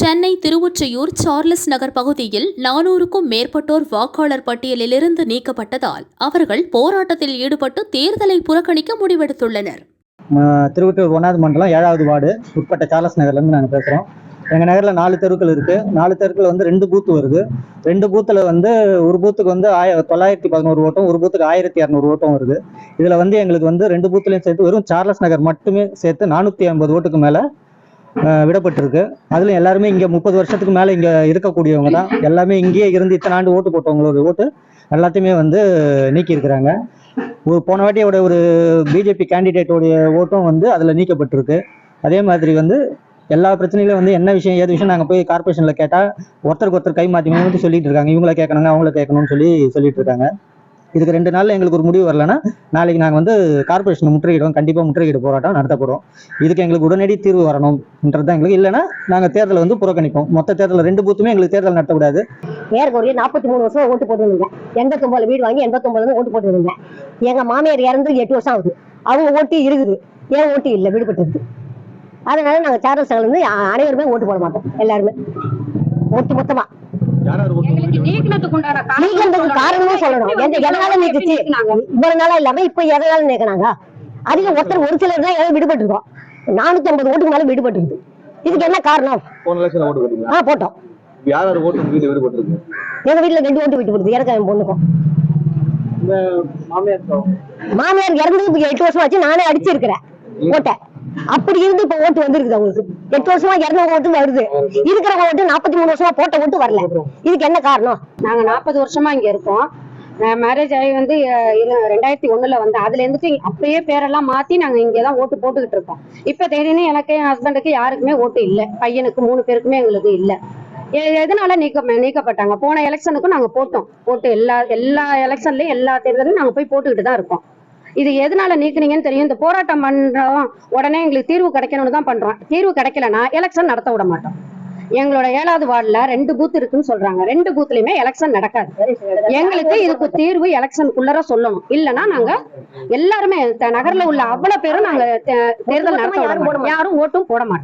Chennai Thiruvottiyur Charles நகர் பகுதியில் நானூறுக்கும் மேற்பட்டோர் வாக்காளர் பட்டியலிலிருந்து நீக்கப்பட்டதால் அவர்கள் போராட்டத்தில் ஈடுபட்டு தேர்தலை புறக்கணிக்க முடிவெடுத்துள்ளனர். திருவொற்றியூர் ஒன்றாவது மண்டலம் ஏழாவது வார்டு உட்பட்ட சார்லஸ் நகர்லேருந்து நாங்கள் பேசுகிறோம் எங்கள் நகரில் நாலு தெருக்கள் இருக்குது நாலு தெருக்கள் வந்து ரெண்டு பூத்து வருது. ரெண்டு பூத்தில் வந்து ஒரு பூத்துக்கு வந்து ஆய தொள்ளாயிரத்தி பதினோரு ஓட்டம் ஒரு பூத்துக்கு ஆயிரத்தி இரநூறு ஓட்டம் வருது. இதில் வந்து எங்களுக்கு வந்து ரெண்டு பூத்துலையும் சேர்த்து வெறும் சார்லஸ் நகர் மட்டுமே சேர்த்து நானூற்றி ஐம்பது ஓட்டுக்கு மேலே விடப்பட்டிருக்கு. அதுல எல்லாருமே இங்கே முப்பது வருஷத்துக்கு மேலே இங்கே இருக்கக்கூடியவங்க தான். எல்லாமே இங்கேயே இருந்து இத்தனை ஆண்டு ஓட்டு போட்டவங்களோட ஓட்டு எல்லாத்தையுமே வந்து நீக்கியிருக்கிறாங்க. ஒரு போன வாட்டியோட ஒரு பிஜேபி கேண்டிடேட்டோடைய ஓட்டும் வந்து அதில் நீக்கப்பட்டிருக்கு. அதே மாதிரி வந்து எல்லா பிரச்சனையிலும் வந்து என்ன விஷயம் ஏது விஷயம் நாங்கள் போய் கார்பரேஷனில் கேட்டால் ஒருத்தருக்கு ஒருத்தர் கை மாற்றி மாற்றி சொல்லிட்டு இருக்காங்க. இவங்கள கேட்கணுங்க அவங்கள கேட்கணும்னு சொல்லி சொல்லிட்டு இருக்காங்க. இதுக்கு ரெண்டு நாள்ல எங்களுக்கு ஒரு முடிவு வரலன்னா நாளைக்கு நாங்கள் வந்து கார்பரேஷனை முற்றுகையிடுவோம். கண்டிப்பாக முற்றுகையிட போராட்டம் நடத்த போகிறோம் இதுக்கு எங்களுக்கு உடனடி தீர்வு வரணும்ன்றது தான் எங்களுக்கு. இல்லைன்னா நாங்கள் தேர்தலை வந்து புறக்கணிப்போம். மொத்த தேர்தல் ரெண்டு பூத்துமே எங்களுக்கு தேர்தல் நடத்தக்கூடாது. ஏறக்குறைய நாற்பத்தி மூணு வருஷம் ஓட்டு போட்டுருந்தேன் எண்பத்தொம்பதுல வீடு வாங்கி எண்பத்தொம்பதுல ஓட்டு போட்டுருந்தேன் எங்க மாமியார் இறந்து எட்டு வருஷம் ஆகுது. அவங்க ஓட்டு இருக்குது. ஏன் ஓட்டு இல்லை? விடுபட்டது. அதனால நாங்க சார்லஸ் நகர்ல இருந்து அ- அனைவருமே ஓட்டு போட மாட்டோம். எல்லாருமே. ஒட்டு மொத்தமா. நீக்கிறதுக்கு காரணமும் சொல்லணும்? எந்த எதனால நீக்குச்சு இவ்வளவு நாளா இல்லாம இப்ப எதனால நீக்கினாங்க அதிக ஒருத்தர் ஒரு சிலர் தான் ஏதோ விடுபட்டு இருக்கோம் நானூத்தி ஐம்பது ஓட்டுக்கு மேல விடுபட்டு இதுக்கு என்ன காரணம்? ஆ போட்டோம். எங்க வீட்டுல ரெண்டு ஓட்டு விட்டு கொடுத்து எனக்கு என் பொண்ணுக்கும் மாமியார் இறந்து எட்டு வருஷம் ஆச்சு. நானே அடிச்சிருக்கிறேன். ஓட்டை. அப்படி இருந்து இப்ப ஓட்டு வந்திருக்குது அவங்களுக்கு. எட்டு வருஷமா இறந்தவங்க ஓட்டு வருது. இருக்கிறவங்க ஓட்டு நாற்பத்தி மூணு வருஷமா போட்ட ஓட்டு வரல. இதுக்கு என்ன காரணம்? நாங்க நாற்பது வருஷமா இங்க இருக்கோம். மேரேஜ் ஆகி வந்து ரெண்டாயிரத்தி ஒண்ணுல வந்து அதுல இருந்துட்டு அப்பயே பேரெல்லாம் மாத்தி நாங்க இங்கதான் ஓட்டு போட்டுக்கிட்டு இருக்கோம். இப்ப திடீர்னு எனக்கு என் ஹஸ்பண்டுக்கு யாருக்குமே ஓட்டு இல்ல. பையனுக்கு மூணு பேருக்குமே எங்களுக்கு இல்ல. எதனால நீக்க நீக்கப்பட்டாங்க? போன எலெக்ஷனுக்கும் நாங்க போட்டோம். போட்டு எல்லா எல்லா எலெக்ஷன்லயும் எல்லா தேர்தலையும் நாங்க போய் போட்டுக்கிட்டு தான் இருக்கோம். இது எதனால நீக்குனீங்கன்னு தெரியும். இந்த போராட்டம் பண்றோம். உடனே எங்களுக்கு தீர்வு கிடைக்கணும்னு தான் பண்றோம். தீர்வு கிடைக்கலனா எலெக்ஷன் நடத்த விட மாட்டோம். எங்களோட ஏழாவது வார்டுல ரெண்டு பூத் இருக்குன்னு சொல்றாங்க. ரெண்டு பூத்லயுமே எலெக்ஷன் நடக்காது. எங்களுக்கு இதுக்கு தீர்வு எலெக்ஷனுக்குள்ளர சொல்லணும். இல்லனா நாங்க எல்லாருமே நகர்ல உள்ள அவ்வளவு பேரும் நாங்க தேர்தல் நடத்த யாரும் ஓட்டும் போட மாட்டோம்.